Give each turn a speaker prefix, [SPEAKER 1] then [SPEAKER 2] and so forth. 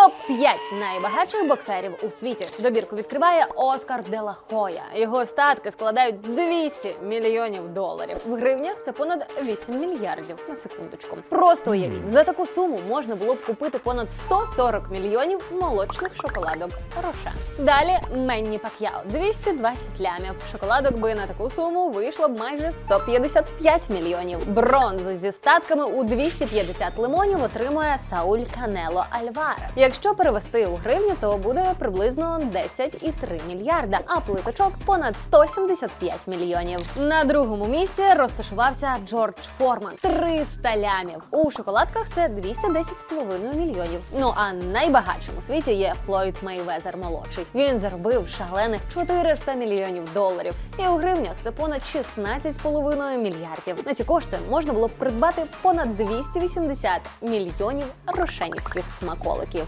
[SPEAKER 1] Топ-5 найбагатших боксерів у світі. Добірку відкриває Оскар де ла Хоя. Його статки складають 200 мільйонів доларів. В гривнях це понад 8 мільярдів на секундочку. Просто уявіть, за таку суму можна було б купити понад 140 мільйонів молочних шоколадок Роше. Далі Менні Пак'яо 220 лямів. Шоколадок би на таку суму вийшло б майже 155 мільйонів. Бронзу зі статками у 250 лимонів отримує Сауль Канело Альварес. Якщо перевести у гривні, то буде приблизно 10,3 мільярда, а плиточок понад 175 мільйонів. На другому місці розташувався Джордж Форман 300 лямів. У шоколадках це 210,5 мільйонів. Ну а найбагатшим у світі є Флойд Мейвезер молодший. Він заробив шалених 400 мільйонів доларів. І у гривнях це понад 16,5 мільярдів. На ці кошти можна було б придбати понад 280 мільйонів рошенівських смаколиків.